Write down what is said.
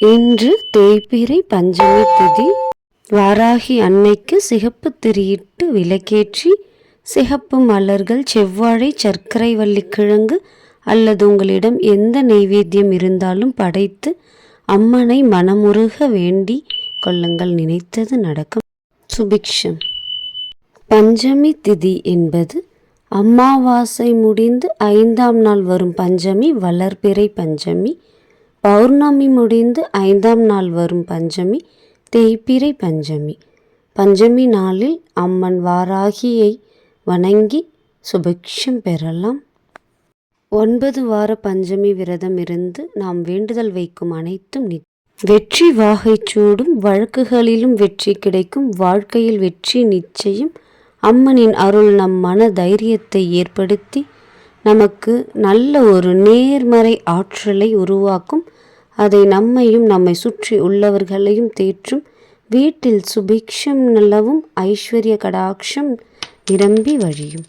இன்று தேய்பிரை பஞ்சமி திதி. வாராகி அன்னைக்கு சிகப்பு திரியிட்டு விளக்கேற்றி சிகப்பு மலர்கள் செவ்வாழை சர்க்கரை வள்ளிக்கிழங்கு அல்லது உங்களிடம் எந்த நெய்வேத்தியம் இருந்தாலும் படைத்து அம்மனை மனமுருக வேண்டி கொள்ளுங்கள். நினைத்தது நடக்கும். சுபிக்ஷம். பஞ்சமி திதி என்பது அமாவாசை முடிந்து ஐந்தாம் நாள் வரும் பஞ்சமி வளர்பிறை பஞ்சமி. பௌர்ணமி முடிந்து ஐந்தாம் நாள் வரும் பஞ்சமி தேய்பிரை பஞ்சமி. பஞ்சமி நாளில் அம்மன் வாராகியை வணங்கி சுபிக்ஷம் பெறலாம். ஒன்பது வார பஞ்சமி விரதம் இருந்து நாம் வேண்டுதல் வைக்கும் அனைத்தும் நி வெற்றி வாகை சூடும் வழக்குகளிலும் வெற்றி கிடைக்கும் வாழ்க்கையில் வெற்றி நிச்சயம். அம்மனின் அருள் நம் மன தைரியத்தை ஏற்படுத்தி நமக்கு நல்ல ஒரு நேர்மறை ஆற்றலை உருவாக்கும். அதை நம்மையும் நம்மை சுற்றி உள்ளவர்களையும் தேற்றும். வீட்டில் சுபிக்ஷம் நிலவும் ஐஸ்வர்ய கடாட்சம் நிரம்பி வழியும்.